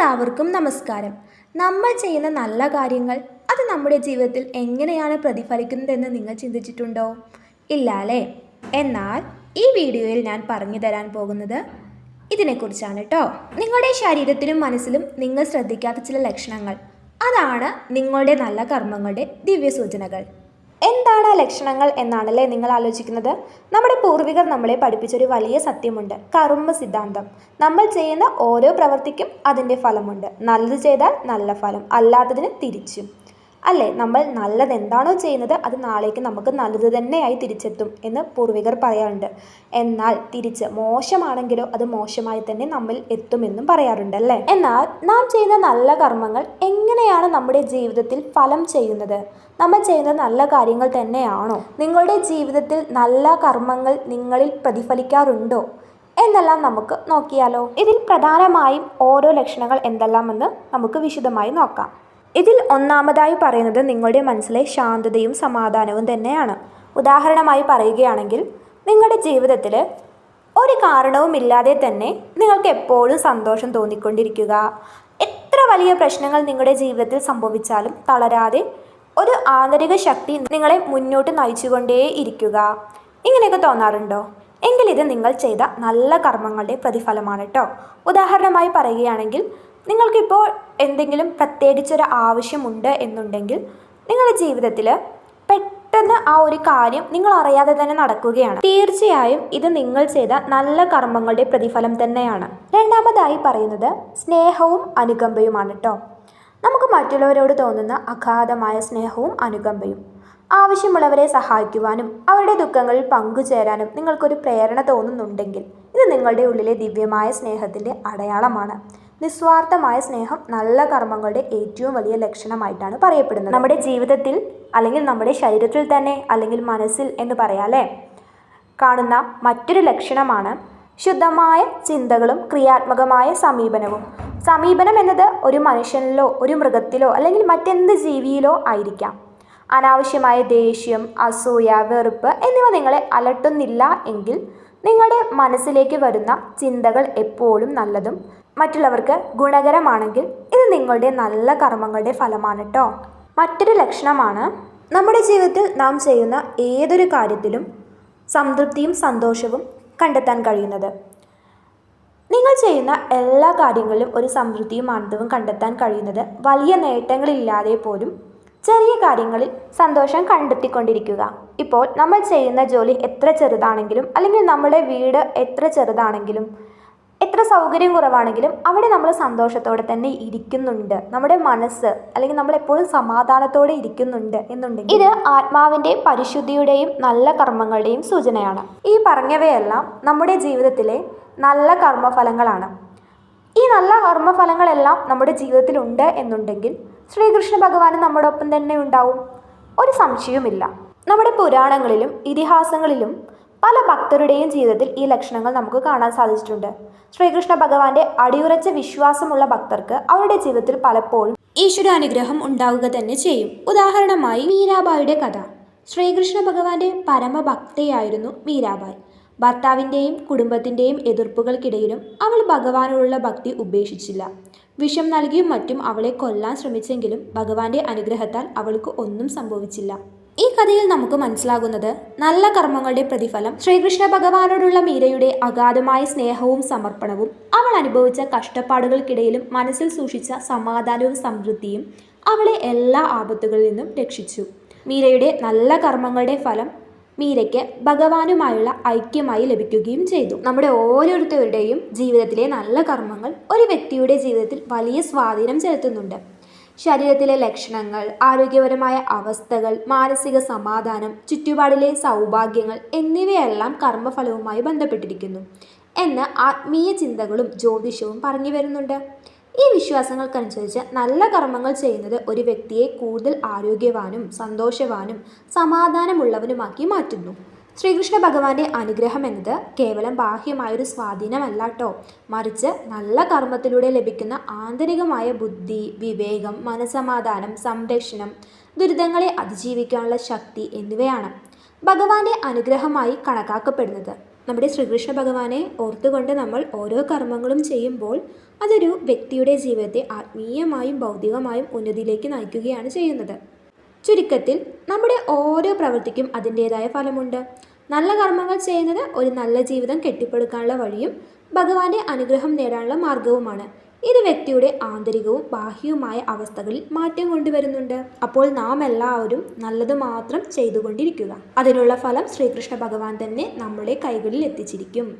എല്ലാവർക്കും നമസ്കാരം. നമ്മൾ ചെയ്യുന്ന നല്ല കാര്യങ്ങൾ അത് നമ്മുടെ ജീവിതത്തിൽ എങ്ങനെയാണ് പ്രതിഫലിക്കുന്നതെന്ന് നിങ്ങൾ ചിന്തിച്ചിട്ടുണ്ടോ? ഇല്ല അല്ലേ എന്നാൽ ഈ വീഡിയോയിൽ ഞാൻ പറഞ്ഞു തരാൻ പോകുന്നത് ഇതിനെക്കുറിച്ചാണ് കേട്ടോ നിങ്ങളുടെ ശരീരത്തിലും മനസ്സിലും നിങ്ങൾ ശ്രദ്ധിക്കാത്ത ചില ലക്ഷണങ്ങൾ. അതാണ് നിങ്ങളുടെ നല്ല കർമ്മങ്ങളുടെ ദിവ്യസൂചനകൾ. എന്താണ് ആ ലക്ഷണങ്ങൾ എന്നാണല്ലേ നിങ്ങൾ ആലോചിക്കുന്നത്? നമ്മുടെ പൂർവികർ നമ്മളെ പഠിപ്പിച്ചൊരു വലിയ സത്യമുണ്ട്. കർമ്മ സിദ്ധാന്തം. നമ്മൾ ചെയ്യുന്ന ഓരോ പ്രവൃത്തിക്കും അതിന്റെ ഫലമുണ്ട്. നല്ലത് ചെയ്താൽ നല്ല ഫലം. അല്ലാത്തതിന് തിരിച്ചും. അല്ലേ? നമ്മൾ നല്ലത് എന്താണോ ചെയ്യുന്നത് അത് നാളേക്ക് നമുക്ക് നല്ലത് തന്നെയായി തിരിച്ചെത്തും എന്ന് പൂർവികർ പറയാറുണ്ട്. എന്നാൽ തിരിച്ച് മോശമാണെങ്കിലോ അത് മോശമായി തന്നെ നമ്മിൽ എത്തുമെന്നും പറയാറുണ്ട് അല്ലേ? എന്നാൽ നാം ചെയ്യുന്ന നല്ല കർമ്മങ്ങൾ എങ്ങനെയാണ് നമ്മുടെ ജീവിതത്തിൽ ഫലം ചെയ്യുന്നത്? നമ്മൾ ചെയ്യുന്ന നല്ല കാര്യങ്ങൾ തന്നെയാണോ? നിങ്ങളുടെ ജീവിതത്തിൽ നല്ല കർമ്മങ്ങൾ നിങ്ങളിൽ പ്രതിഫലിക്കാറുണ്ടോ? എന്നെല്ലാം നമുക്ക് നോക്കിയാലോ? ഇതിൽ പ്രധാനമായും ഓരോ ലക്ഷണങ്ങൾ എന്തെല്ലാമെന്ന് നമുക്ക് വിശദമായി നോക്കാം. ഇതിൽ ഒന്നാമതായി പറയുന്നത് നിങ്ങളുടെ മനസ്സിലെ ശാന്തതയും സമാധാനവും തന്നെയാണ്. ഉദാഹരണമായി പറയുകയാണെങ്കിൽ നിങ്ങളുടെ ജീവിതത്തിൽ ഒരു കാരണവുമില്ലാതെ തന്നെ നിങ്ങൾക്ക് എപ്പോഴും സന്തോഷം തോന്നിക്കൊണ്ടിരിക്കുക. എത്ര വലിയ പ്രശ്നങ്ങൾ നിങ്ങളുടെ ജീവിതത്തിൽ സംഭവിച്ചാലും തളരാതെ ഒരു ആന്തരിക ശക്തി നിങ്ങളെ മുന്നോട്ട് നയിച്ചുകൊണ്ടേ ഇരിക്കുക. ഇങ്ങനെയൊക്കെ തോന്നാറുണ്ടോ? എങ്കിൽ ഇത് നിങ്ങൾ ചെയ്ത നല്ല കർമ്മങ്ങളുടെ പ്രതിഫലമാണ് കേട്ടോ ഉദാഹരണമായി പറയുകയാണെങ്കിൽ നിങ്ങൾക്കിപ്പോൾ എന്തെങ്കിലും പ്രത്യേകിച്ചൊരു ആവശ്യമുണ്ട് എന്നുണ്ടെങ്കിൽ നിങ്ങളുടെ ജീവിതത്തിൽ പെട്ടെന്ന് ആ ഒരു കാര്യം നിങ്ങൾ അറിയാതെ തന്നെ നടക്കുകയാണ്. തീർച്ചയായും ഇത് നിങ്ങൾ ചെയ്ത നല്ല കർമ്മങ്ങളുടെ പ്രതിഫലം തന്നെയാണ്. രണ്ടാമതായി പറയുന്നത് സ്നേഹവും അനുകമ്പയുമാണ് കേട്ടോ നമുക്ക് മറ്റുള്ളവരോട് തോന്നുന്ന അഗാധമായ സ്നേഹവും അനുകമ്പയും ആവശ്യമുള്ളവരെ സഹായിക്കുവാനും അവരുടെ ദുഃഖങ്ങളിൽ പങ്കുചേരാനും നിങ്ങൾക്കൊരു പ്രേരണ തോന്നുന്നുണ്ടെങ്കിൽ ഇത് നിങ്ങളുടെ ഉള്ളിലെ ദിവ്യമായ സ്നേഹത്തിന്റെ അടയാളമാണ്. നിസ്വാർത്ഥമായ സ്നേഹം നല്ല കർമ്മങ്ങളുടെ ഏറ്റവും വലിയ ലക്ഷണമായിട്ടാണ് പറയപ്പെടുന്നത്. നമ്മുടെ ജീവിതത്തിൽ അല്ലെങ്കിൽ നമ്മുടെ ശരീരത്തിൽ തന്നെ അല്ലെങ്കിൽ മനസ്സിൽ എന്ന് പറയാല്ലേ കാണുന്ന മറ്റൊരു ലക്ഷണമാണ് ശുദ്ധമായ ചിന്തകളും ക്രിയാത്മകമായ സമീപനവും. സമീപനം എന്നത് ഒരു മനുഷ്യനിലോ ഒരു മൃഗത്തിലോ അല്ലെങ്കിൽ മറ്റെന്ത് ജീവിയിലോ ആയിരിക്കാം. അനാവശ്യമായ ദേഷ്യം അസൂയ വെറുപ്പ് എന്നിവ നിങ്ങളെ അലട്ടുന്നില്ല എങ്കിൽ നിങ്ങളുടെ മനസ്സിലേക്ക് വരുന്ന ചിന്തകൾ എപ്പോഴും നല്ലതും മറ്റുള്ളവർക്ക് ഗുണകരമാണെങ്കിൽ ഇത് നിങ്ങളുടെ നല്ല കർമ്മങ്ങളുടെ ഫലമാണ് കേട്ടോ മറ്റൊരു ലക്ഷണമാണ് നമ്മുടെ ജീവിതത്തിൽ നാം ചെയ്യുന്ന ഏതൊരു കാര്യത്തിലും സംതൃപ്തിയും സന്തോഷവും കണ്ടെത്താൻ കഴിയുന്നത്. നിങ്ങൾ ചെയ്യുന്ന എല്ലാ കാര്യങ്ങളിലും ഒരു സംതൃപ്തിയും ആനന്ദവും കണ്ടെത്താൻ കഴിയുന്നത് വലിയ നേട്ടങ്ങളില്ലാതെ പോലും ചെറിയ കാര്യങ്ങളിൽ സന്തോഷം കണ്ടെത്തിക്കൊണ്ടിരിക്കുക. ഇപ്പോൾ നമ്മൾ ചെയ്യുന്ന ജോലി എത്ര ചെറുതാണെങ്കിലും അല്ലെങ്കിൽ നമ്മുടെ വീട് എത്ര ചെറുതാണെങ്കിലും എത്ര സൗകര്യം കുറവാണെങ്കിലും അവിടെ നമ്മൾ സന്തോഷത്തോടെ തന്നെ ഇരിക്കുന്നുണ്ട്. നമ്മുടെ മനസ്സ് അല്ലെങ്കിൽ നമ്മൾ എപ്പോഴും സമാധാനത്തോടെ ഇരിക്കുന്നുണ്ട് എന്നുണ്ടെങ്കിൽ ഇത് ആത്മാവിന്റെ പരിശുദ്ധിയുടെയും നല്ല കർമ്മങ്ങളുടെയും സൂചനയാണ്. ഈ പറഞ്ഞവയെല്ലാം നമ്മുടെ ജീവിതത്തിലെ നല്ല കർമ്മഫലങ്ങളാണ്. ഈ നല്ല കർമ്മഫലങ്ങളെല്ലാം നമ്മുടെ ജീവിതത്തിലുണ്ട് എന്നുണ്ടെങ്കിൽ ശ്രീകൃഷ്ണ ഭഗവാൻ നമ്മുടെ ഒപ്പം തന്നെ ഉണ്ടാവും. ഒരു സംശയവുമില്ല. നമ്മുടെ പുരാണങ്ങളിലും ഇതിഹാസങ്ങളിലും പല ഭക്തരുടെയും ജീവിതത്തിൽ ഈ ലക്ഷണങ്ങൾ നമുക്ക് കാണാൻ സാധിച്ചിട്ടുണ്ട്. ശ്രീകൃഷ്ണ ഭഗവാന്റെ അടിയുറച്ച വിശ്വാസമുള്ള ഭക്തർക്ക് അവരുടെ ജീവിതത്തിൽ പലപ്പോഴും ഈശ്വരാനുഗ്രഹം ഉണ്ടാവുക തന്നെ ചെയ്യും. ഉദാഹരണമായി മീരാബായിയുടെ കഥ. ശ്രീകൃഷ്ണ ഭഗവാന്റെ പരമഭക്തയായിരുന്നു മീരാബായി. ഭർത്താവിന്റെയും കുടുംബത്തിന്റെയും എതിർപ്പുകൾക്കിടയിലും അവൾ ഭഗവാനോടുള്ള ഭക്തി ഉപേക്ഷിച്ചില്ല. വിഷം നൽകിയും മറ്റും അവളെ കൊല്ലാൻ ശ്രമിച്ചെങ്കിലും ഭഗവാന്റെ അനുഗ്രഹത്താൽ അവൾക്ക് ഒന്നും സംഭവിച്ചില്ല. ഈ കഥയിൽ നമുക്ക് മനസ്സിലാകുന്നത് നല്ല കർമ്മങ്ങളുടെ പ്രതിഫലം ശ്രീകൃഷ്ണ ഭഗവാനോടുള്ള മീരയുടെ അഗാധമായ സ്നേഹവും സമർപ്പണവും അവൾ അനുഭവിച്ച കഷ്ടപ്പാടുകൾക്കിടയിലും മനസ്സിൽ സൂക്ഷിച്ച സമാധാനവും സമൃദ്ധിയും അവളെ എല്ലാ ആപത്തുകളിൽ നിന്നും രക്ഷിച്ചു. മീരയുടെ നല്ല കർമ്മങ്ങളുടെ ഫലം മീരയ്ക്ക് ഭഗവാനുമായുള്ള ഐക്യമായി ലഭിക്കുകയും ചെയ്തു. നമ്മുടെ ഓരോരുത്തരുടെയും ജീവിതത്തിലെ നല്ല കർമ്മങ്ങൾ ഒരു വ്യക്തിയുടെ ജീവിതത്തിൽ വലിയ സ്വാധീനം ചെലുത്തുന്നുണ്ട്. ശരീരത്തിലെ ലക്ഷണങ്ങൾ ആരോഗ്യപരമായ അവസ്ഥകൾ മാനസിക സമാധാനം ചുറ്റുപാടിലെ സൗഭാഗ്യങ്ങൾ എന്നിവയെല്ലാം കർമ്മഫലവുമായി ബന്ധപ്പെട്ടിരിക്കുന്നു എന്ന് ആത്മീയ ചിന്തകളും ജ്യോതിഷവും പറഞ്ഞു വരുന്നുണ്ട്. ഈ വിശ്വാസങ്ങൾക്കനുസരിച്ച് നല്ല കർമ്മങ്ങൾ ചെയ്യുന്നത് ഒരു വ്യക്തിയെ കൂടുതൽ ആരോഗ്യവാനും സന്തോഷവാനും സമാധാനമുള്ളവനുമാക്കി മാറ്റുന്നു. ശ്രീകൃഷ്ണ ഭഗവാന്റെ അനുഗ്രഹം എന്നത് കേവലം ബാഹ്യമായൊരു സ്വാധീനമല്ല കേട്ടോ മറിച്ച് നല്ല കർമ്മത്തിലൂടെ ലഭിക്കുന്ന ആന്തരികമായ ബുദ്ധി വിവേകം മനസമാധാനം സംരക്ഷണം ദുരിതങ്ങളെ അതിജീവിക്കാനുള്ള ശക്തി എന്നിവയാണ് ഭഗവാന്റെ അനുഗ്രഹമായി കണക്കാക്കപ്പെടുന്നത്. നമ്മുടെ ശ്രീകൃഷ്ണ ഭഗവാനെ ഓർത്തുകൊണ്ട് നമ്മൾ ഓരോ കർമ്മങ്ങളും ചെയ്യുമ്പോൾ അതൊരു വ്യക്തിയുടെ ജീവിതത്തെ ആത്മീയമായും ഭൗതികമായും ഉന്നതിയിലേക്ക് നയിക്കുകയാണ് ചെയ്യുന്നത്. ചുരുക്കത്തിൽ നമ്മുടെ ഓരോ പ്രവൃത്തിക്കും അതിന്റേതായ ഫലമുണ്ട്. നല്ല കർമ്മങ്ങൾ ചെയ്യുന്നത് ഒരു നല്ല ജീവിതം കെട്ടിപ്പടുക്കാനുള്ള വഴിയും ഭഗവാന്റെ അനുഗ്രഹം നേടാനുള്ള മാർഗവുമാണ് ഇത് വ്യക്തിയുടെ ആന്തരികവും ബാഹ്യവുമായ അവസ്ഥകളിൽ മാറ്റം കൊണ്ടുവരുന്നുണ്ട്. അപ്പോൾ നാം എല്ലാവരും നല്ലത് മാത്രം ചെയ്തുകൊണ്ടിരിക്കുക. അതിനുള്ള ഫലം ശ്രീകൃഷ്ണ ഭഗവാൻ തന്നെ നമ്മുടെ കൈകളിൽ എത്തിച്ചിരിക്കും.